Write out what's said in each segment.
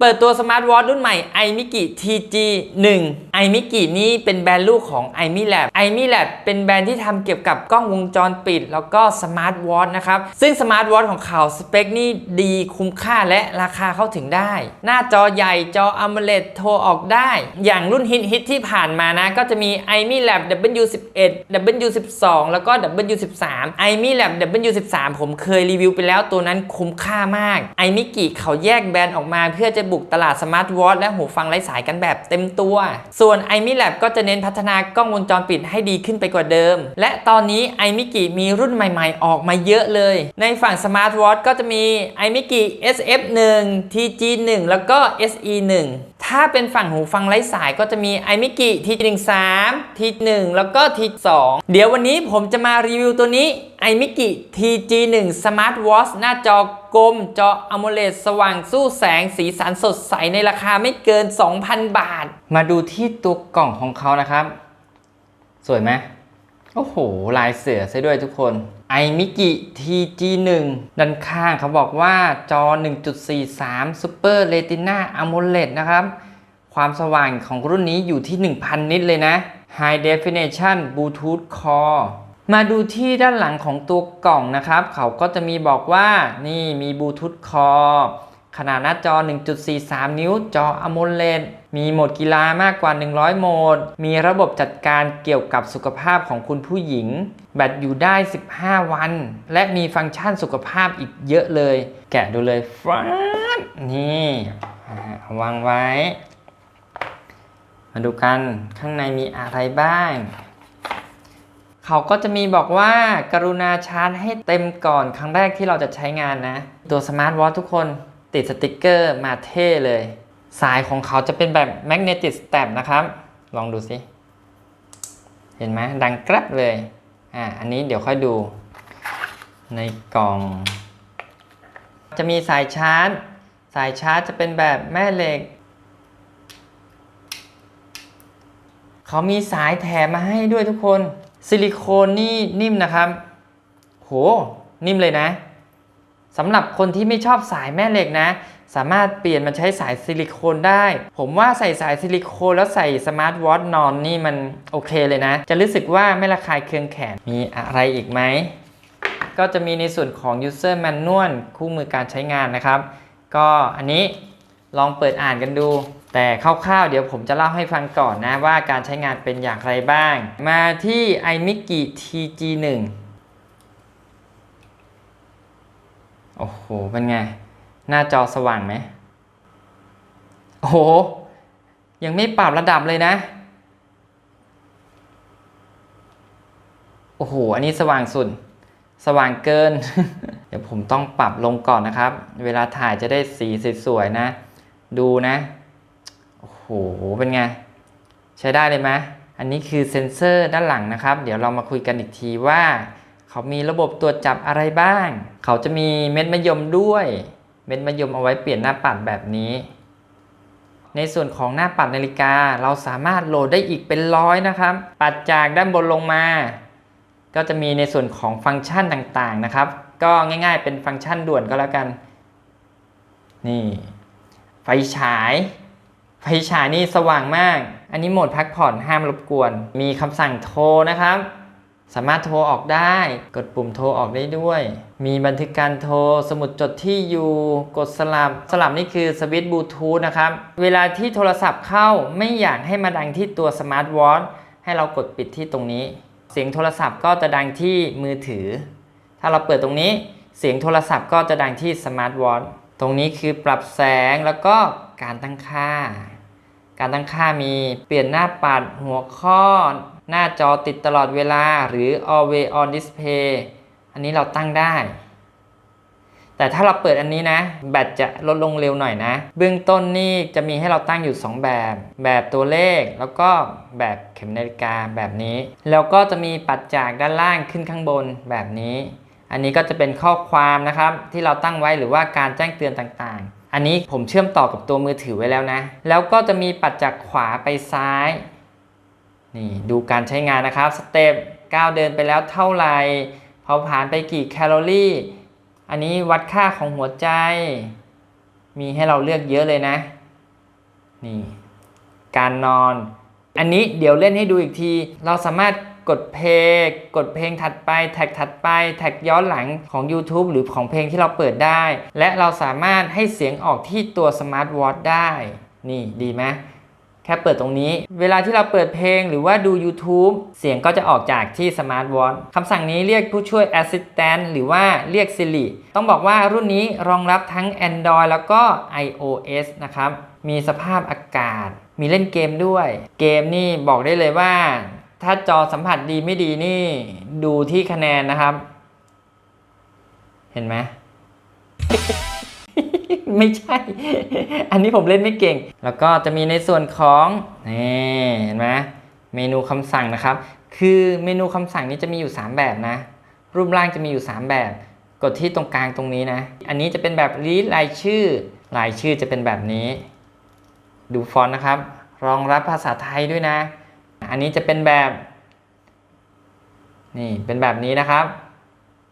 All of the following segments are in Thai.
เปิดตัวสมาร์ทวอทรุ่นใหม่ iMiki TG 1 iMiki นี่เป็นแบรนด์ลูกของ iMilab iMilab เป็นแบรนด์ที่ทำเกี่ยวกับกล้องวงจรปิด แล้วก็สมาร์ทวอทนะครับ ซึ่งสมาร์ทวอทของเขาสเปคนี่ดีคุ้มค่าและราคาเข้าถึงได้ หน้าจอใหญ่จอ AMOLED โทรออกได้ อย่างรุ่นฮิตฮิตที่ผ่านมานะ ก็จะมี iMilab W11 W12 แล้วก็ W13 iMilab W13 ผมเคยรีวิวไปแล้วตัวนั้นคุ้มค่ามาก iMiki เขาแยกแบรนด์ออกมาเพื่อจะบุกตลาดสมาร์ทวอทและหูฟังไร้สายกันแบบเต็มตัว ส่วน iMilab ก็จะเน้นพัฒนากล้องวงจรปิดให้ดีขึ้นไปกว่าเดิม และตอนนี้ iMiki มีรุ่นใหม่ๆ ออกมาเยอะเลย ในฝั่งสมาร์ทวอทก็จะมี iMiki SF1 TG1 แล้วก็ SE1 ถ้าเป็นฝั่งหูฟังไร้สายก็จะมี iMiki T13 T1 แล้วก็ T2 เดี๋ยววันนี้ผมจะมารีวิวตัวนี้ iMiki TG1 Smart Watch หน้าจอกลมจอ AMOLED สว่างสู้แสงสีสันสดใสในราคาไม่เกิน 2,000 บาท มาดูที่ตัวกล่องของเขานะครับ สวยไหมโอ้โห ลายเสือซะด้วยทุกคน iMiki TG1 ด้านข้างเขาบอกว่าจอ 1.43 Super Retina AMOLED นะครับ ความสว่างของรุ่นนี้อยู่ที่ 1,000 นิตเลยนะ High Definition Bluetooth Core มาดูที่ด้านหลังของตัวกล่องนะครับ เขาก็จะมีบอกว่านี่มีบลูทูธคอขนาดหน้าจอ 1.43 นิ้ว จอ AMOLED มีโหมดกีฬามากกว่า 100 โหมด มีระบบจัดการเกี่ยวกับสุขภาพของคุณผู้หญิง แบตอยู่ได้ 15 วัน และมีฟังก์ชันสุขภาพอีกเยอะเลย แกะดูเลยฟ้านี่วางไว้ มาดูกันข้างในมีอะไรบ้าง เขาก็จะมีบอกว่าการุณาชาร์จให้เต็มก่อนครั้งแรกที่เราจะใช้งานนะ ตัวสมาร์ทวอททุกคนติดสติกเกอร์มาเท่เลย สายของเขาจะเป็นแบบแมกเนติกสแตปนะครับ ลองดูสิ เห็นไหมดังกรับเลย อ่าอันนี้เดี๋ยวค่อยดู ในกล่อง จะมีสายชาร์จ สายชาร์จจะเป็นแบบแม่เหล็กเขามีสายแถมมาให้ด้วยทุกคน ซิลิโคนนี่นิ่มนะครับ โห นิ่มเลยนะสำหรับคนที่ไม่ชอบสายแม่เหล็กนะ สามารถเปลี่ยนมาใช้สายซิลิโคนได้ ผมว่าใส่สายซิลิโคนแล้วใส่สมาร์ทวอทนอนนี่มันโอเคเลยนะ จะรู้สึกว่าไม่ระคายเคืองแขน มีอะไรอีกไหม ก็จะมีในส่วนของ user manual คู่มือการใช้งานนะครับ ก็อันนี้ลองเปิดอ่านกันดู แต่คร่าวๆ เดี๋ยวผมจะเล่าให้ฟังก่อนนะว่าการใช้งานเป็นอย่างไรบ้าง มาที่ iMiki TG1 โอ้โห เป็นไง หน้าจอสว่างไหม โอ้โห ยังไม่ปรับระดับเลยนะ โอ้โห อันนี้สว่างสุด สว่างเกิน เดี๋ยวผมต้องปรับลงก่อนนะครับ เวลาถ่ายจะได้สีสวยๆนะ ดูนะ โอ้โหเป็นไง ใช้ได้เลยไหมอันนี้คือเซ็นเซอร์ด้านหลังนะครับ เดี๋ยวเรามาคุยกันอีกทีว่า เขามีระบบตรวจจับอะไรบ้าง เขาจะมีเม็ดมะยมด้วย เม็ดมะยมเอาไว้เปลี่ยนหน้าปัดแบบนี้ ในส่วนของหน้าปัดนาฬิกา เราสามารถโหลดได้อีกเป็นร้อยนะครับ ปัดจากด้านบนลงมา ก็จะมีในส่วนของฟังก์ชันต่างๆนะครับ ก็ง่าย ๆ เป็นฟังก์ชันด่วนก็แล้วกัน นี่ ไฟฉาย ไฟฉายนี่สว่างมาก อันนี้โหมดพักผ่อนห้ามรบกวน มีคำสั่งโทรนะครับ สามารถโทรออกได้ กดปุ่มโทรออกได้ด้วย มีบันทึกการโทร สมุดจดที่อยู่ กดสลับ สลับนี่คือสวิตช์บลูทูธนะครับ เวลาที่โทรศัพท์เข้าไม่อยากให้มาดังที่ตัวสมาร์ทวอทให้เรากดปิดที่ตรงนี้ เสียงโทรศัพท์ก็จะดังที่มือถือ ถ้าเราเปิดตรงนี้ เสียงโทรศัพท์ก็จะดังที่สมาร์ทวอทตรงนี้คือปรับแสงแล้วก็ การตั้งค่า การตั้งค่ามีเปลี่ยนหน้าปัดหัวข้อ หน้าจอติดตลอดเวลาหรือ always on display อันนี้เราตั้งได้ แต่ถ้าเราเปิดอันนี้นะ แบตจะลดลงเร็วหน่อยนะ เบื้องต้นนี่จะมีให้เราตั้งอยู่ 2 แบบ แบบตัวเลข แล้วก็แบบเข็มนาฬิกาแบบนี้ แล้วก็จะมีปัดจากด้านล่างขึ้นข้างบนแบบนี้อันนี้ก็จะเป็นข้อความนะครับที่เราตั้งไว้หรือว่าการแจ้งเตือนต่างๆ อันนี้ผมเชื่อมต่อกับตัวมือถือไว้แล้วนะ แล้วก็จะมีปัดจากขวาไปซ้าย นี่ดูการใช้งานนะครับสเต็ปก้าวเดินไปแล้วเท่าไหร่เผาผลาญไปกี่แคลอรี่ อันนี้วัดค่าของหัวใจ มีให้เราเลือกเยอะเลยนะ นี่ การนอน อันนี้เดี๋ยวเล่นให้ดูอีกที เราสามารถ กดเพลงกดเพลงถัดไป แท็กถัดไป แท็กย้อนหลังของ YouTube หรือของเพลงที่เราเปิดได้ และเราสามารถให้เสียงออกที่ตัวสมาร์ทวอทได้ นี่ดีไหมแค่เปิดตรงนี้ เวลาที่เราเปิดเพลงหรือว่าดู YouTube เสียงก็จะออกจากที่สมาร์ทวอทคำสั่งนี้เรียกผู้ช่วย Assistant หรือว่าเรียก Siri ต้องบอกว่ารุ่นนี้รองรับทั้ง Android แล้วก็ iOS นะครับ มีสภาพอากาศ มีเล่นเกมด้วย เกมนี่บอกได้เลยว่า ถ้าจอสัมผัสดีไม่ดีนี่ดูที่คะแนนนะครับ เห็นไหมไม่ใช่ อันนี้ผมเล่นไม่เก่ง แล้วก็จะมีในส่วนของนี่เห็นไหมเมนูคำสั่งนะครับ คือเมนูคำสั่งนี้จะมีอยู่ 3 แบบนะ รูปร่างจะมีอยู่ 3 แบบ กดที่ตรงกลางตรงนี้นะ อันนี้จะเป็นแบบรีดรายชื่อ รายชื่อจะเป็นแบบนี้ ดูฟอนต์นะครับ รองรับภาษาไทยด้วยนะ อันนี้จะเป็นแบบนี่เป็นแบบนี้นะครับ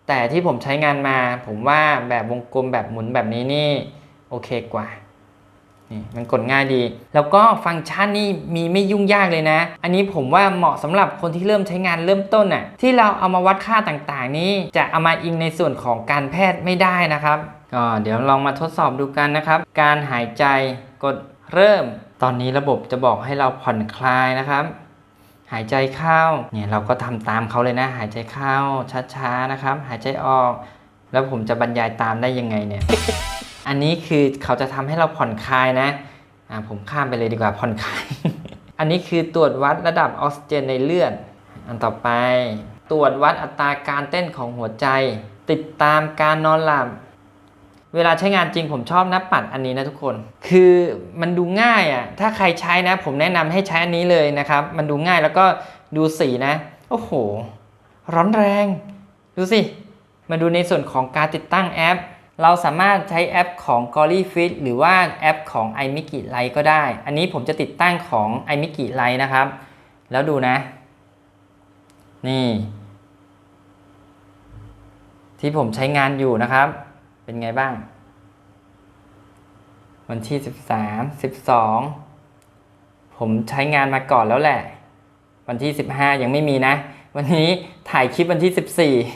แต่ที่ผมใช้งานมา ผมว่าแบบวงกลมแบบหมุนแบบนี้นี่โอเคกว่านี่มันกดง่ายดี แล้วก็ฟังก์ชันนี่มีไม่ยุ่งยากเลยนะ อันนี้ผมว่าเหมาะสำหรับคนที่เริ่มใช้งานเริ่มต้นน่ะที่เราเอามาวัดค่าต่างๆ นี้ จะเอามาอิงในส่วนของการแพทย์ไม่ได้นะครับก็เดี๋ยวลองมาทดสอบดูกันนะครับ การหายใจกดเริ่ม ตอนนี้ระบบจะบอกให้เราผ่อนคลายนะครับ หายใจเข้าเนี่ยเราก็ทำตามเขาเลยนะ หายใจเข้าช้าๆนะครับ หายใจออก แล้วผมจะบรรยายตามได้ยังไงเนี่ย อันนี้คือเขาจะทำให้เราผ่อนคลายนะอ่าผมข้ามไปเลยดีกว่าผ่อนคลาย อันนี้คือตรวจวัดระดับออกซิเจนในเลือด อันต่อไป ตรวจวัดอัตราการเต้นของหัวใจ ติดตามการนอนหลับ เวลาใช้งานจริงผมชอบน้าปัดอันนี้นะทุกคน คือมันดูง่ายอะ่ะ ถ้าใครใช้นะ ผมแนะนำให้ใช้อันนี้เลยนะครับ มันดูง่ายแล้วก็ดูสีนะ โอ้โห ร้อนแรง ดูสิ มาดูในส่วนของการติดตั้งแอป เราสามารถใช้แอปของ g o l y Fit หรือว่าแอปของ iMiki Lite ก็ได้ อันนี้ผมจะติดตั้งของ iMiki Lite นะครับ แล้วดูนะ นี่ ที่ผมใช้งานอยู่นะครับ เป็นไงบ้าง วันที่13 12ผมใช้งานมาก่อนแล้วแหละ วันที่15ยังไม่มีนะ วันนี้ถ่ายคลิปวันที่14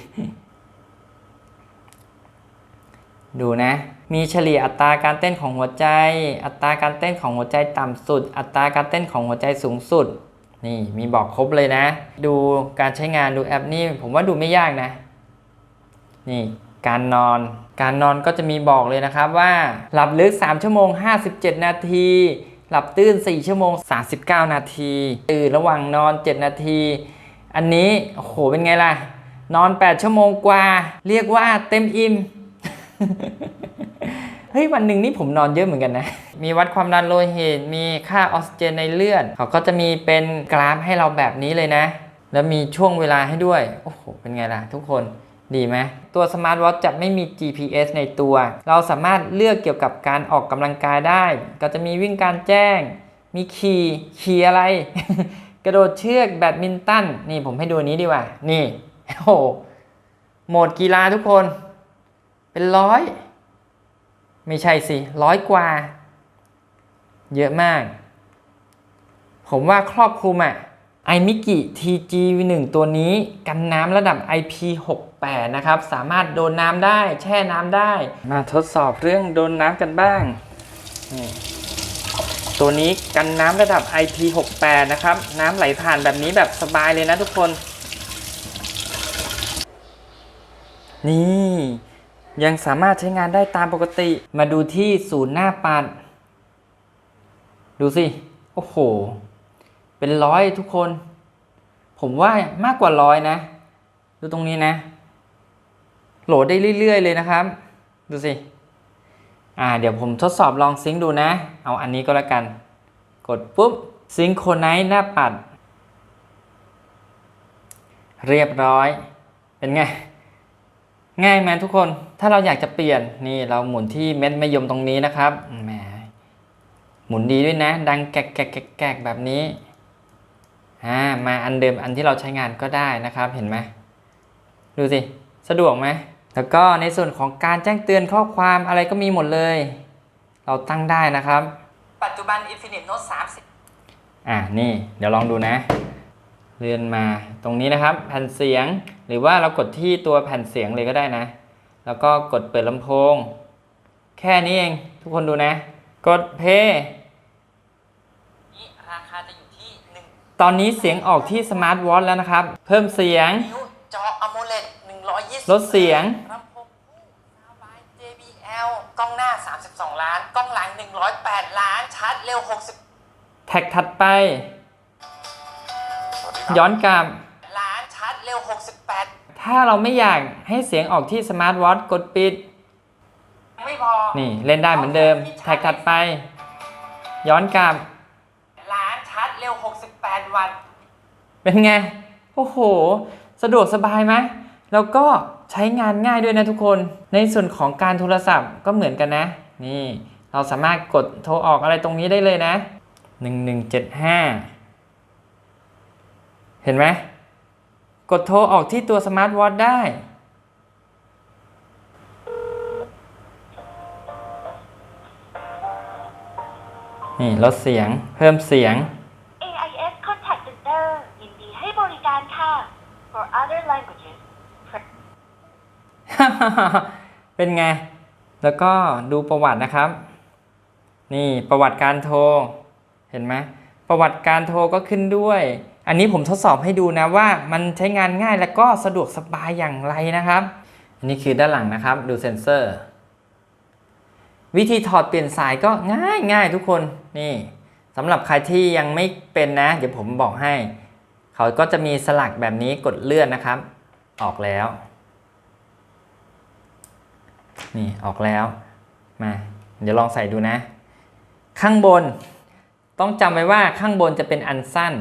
ดูนะ มีเฉลี่ยอัตราการเต้นของหัวใจ อัตราการเต้นของหัวใจต่ำสุด อัตราการเต้นของหัวใจสูงสุด นี่มีบอกครบเลยนะ ดูการใช้งานดูแอปนี่ผมว่าดูไม่ยากนะ นี่ การนอน การนอนก็จะมีบอกเลยนะครับว่า หลับลึก 3 ชั่วโมง 57 นาที หลับตื่น 4 ชั่วโมง 39 นาที ตื่นระหว่างนอน 7 นาที อันนี้โอ้โหเป็นไงล่ะ นอน 8 ชั่วโมงกว่า เรียกว่าเต็มอิ่มเฮ้ยวันหนึ่งนี่ผมนอนเยอะเหมือนกันนะ มีวัดความดันโลหิต มีค่าออกซิเจนในเลือด เขาก็จะมีเป็นกราฟให้เราแบบนี้เลยนะ แล้วมีช่วงเวลาให้ด้วย โอ้โห เป็นไงล่ะทุกคน ดีไหมตัวสมาร์ทวอทจะไม่มี GPS ในตัว เราสามารถเลือกเกี่ยวกับการออกกำลังกายได้ ก็จะมีวิ่งการแจ้ง มีขี่ขี่อะไร กระโดดเชือกแบดมินตัน นี่ผมให้ดูนี้ดีกว่า นี่โอ้โหมดกีฬาทุกคน เป็นร้อย ไม่ใช่สิร้อยกว่า เยอะมาก ผมว่าครอบคลุมอะ iMiki TG1 ตัวนี้กันน้ำระดับ IP68 นะครับ สามารถโดนน้ำได้แช่น้ำได้ มาทดสอบเรื่องโดนน้ำกันบ้าง ตัวนี้กันน้ำระดับ IP68 นะครับ น้ำไหลผ่านแบบนี้แบบสบายเลยนะทุกคน นี่ ยังสามารถใช้งานได้ตามปกติ มาดูที่ศูนย์หน้าปัด ดูสิ โอ้โห เป็นร้อยทุกคน ผมว่ามากกว่าร้อยนะ ดูตรงนี้นะ โหลดได้เรื่อย ๆ เลยนะครับ ดูสิ อ่า เดี๋ยวผมทดสอบลองซิงค์ดูนะ เอาอันนี้ก็แล้วกัน กดปุ๊บซิงค์โคไนท์หน้าปัด เรียบร้อย เป็นไง ง่ายไหมทุกคน ถ้าเราอยากจะเปลี่ยนนี่เราหมุนที่เม็ดมะยมตรงนี้นะครับแหมหมุนดีด้วยนะ ดังแกกแกกแกกแกกแบบนี้ อ่ามาอันเดิมอันที่เราใช้งานก็ได้นะครับเห็นไหมดูสิสะดวกไหมแล้วก็ในส่วนของการแจ้งเตือนข้อความอะไรก็มีหมดเลยเเราตั้งได้นะครับ ปัจจุบัน Infinix Note 30 อ่านี่เดี๋ยวลองดูนะ เลื่อนมาตรงนี้นะครับ แผ่นเสียง หรือว่าเรากดที่ตัวแผ่นเสียงเลยก็ได้นะ แล้วก็กดเปิดลำโพง แค่นี้เองทุกคนดูนะ กดเพย์ราคาจะอยู่ที่หนึ่ง ตอนนี้เสียงออกที่สมาร์ทวอทแล้วนะครับ เพิ่มเสียงจอ AMOLED 120ลดเสียง ลำโพงคู่ซาวด์บาย JBL กล้องหน้า 32 ล้าน กล้องหลัง 108 ล้าน ชาร์จเร็ว แท็กถัดไปย้อนกลับ 60 ล้าน ชาร์จเร็ว 68 ถ้าเราไม่อยากให้เสียงออกที่สมาร์ทวอทกดปิด ไม่พอ นี่เล่นได้เหมือนเดิม แท็กถัดไป ย้อนกลับ ล้าน ชาร์จเร็ว 68 วัตต์ เป็นไง โอ้โห สะดวกสบายไหมแล้วก็ใช้งานง่ายด้วยนะทุกคน ในส่วนของการโทรศัพท์ก็เหมือนกันนะ นี่ เราสามารถกดโทรออกอะไรตรงนี้ได้เลยนะ 1175 เห็นไหม กดโทรออกที่ตัวสมาร์ทวอทได้ นี่ลดเสียง เพิ่มเสียง AIS Contact Center ยินดีให้บริการค่ะ For other languages press เป็นไง แล้วก็ดูประวัตินะครับ นี่ประวัติการโทร เห็นไหมประวัติการโทรก็ขึ้นด้วย อันนี้ผมทดสอบให้ดูนะว่ามันใช้งานง่ายและก็สะดวกสบายอย่างไรนะครับ อันนี้คือด้านหลังนะครับ ดูเซ็นเซอร์ วิธีถอดเปลี่ยนสายก็ง่ายง่ายทุกคน นี่สำหรับใครที่ยังไม่เป็นนะ เดี๋ยวผมบอกให้ เขาก็จะมีสลักแบบนี้กดเลื่อนนะครับ ออกแล้ว นี่ออกแล้วมา เดี๋ยวลองใส่ดูนะ ข้างบนต้องจำไว้ว่าข้างบนจะเป็นอันสั้น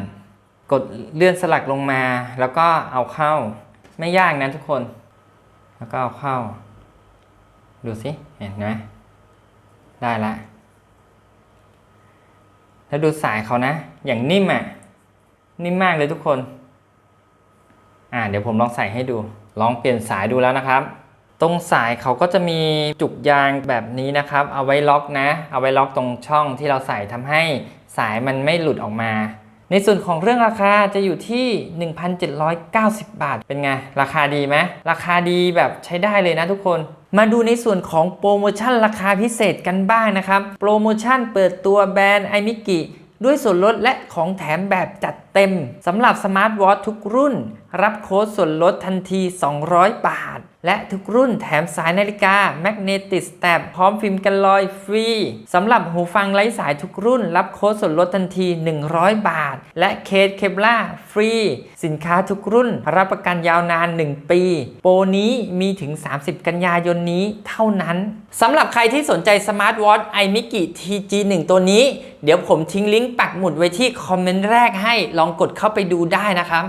กดเลื่อนสลักลงมา แล้วก็เอาเข้าไม่ยากนะทุกคน แล้วก็เอาเข้า ดูสิเห็นไหมได้ละแล้วดูสายเขานะ อย่างนิ่มอะ นิ่มมากเลยทุกคน อ่า เดี๋ยวผมลองใส่ให้ดู ลองเปลี่ยนสายดูแล้วนะครับ ตรงสายเขาก็จะมีจุกยางแบบนี้นะครับ เอาไว้ล็อกนะ เอาไว้ล็อกตรงช่องที่เราใส่ทำให้สายมันไม่หลุดออกมา ในส่วนของเรื่องราคาจะอยู่ที่ 1,790 บาท เป็นไง ราคาดีไหมราคาดีแบบใช้ได้เลยนะทุกคน มาดูในส่วนของโปรโมชั่นราคาพิเศษกันบ้างนะครับ โปรโมชั่นเปิดตัวแบรนด์ไอมิกิด้วยส่วนลดและของแถมแบบจัดเต็มสำหรับสมาร์ทวอททุกรุ่น รับโค้ดส่วนลดทันที 200 บาท และทุกรุ่นแถมสายนาฬิกาแมกเนติสแตปพร้อมฟิล์มกันรอยฟรีสำหรับหูฟังไร้สายทุกรุ่น รับโค้ดส่วนลดทันที 100 บาท และเคสเคปล่าฟรี สินค้าทุกรุ่น รับประกันยาวนาน 1 ปี โปรนี้มีถึง 30 กันยายนนี้เท่านั้นสำหรับใครที่สนใจสมาร์ทวอทไอมิกิ TG1 ตัวนี้ เดี๋ยวผมทิ้งลิงก์ปักหมุดไว้ที่คอมเมนต์แรกให้ลองกดเข้าไปดูได้นะครับ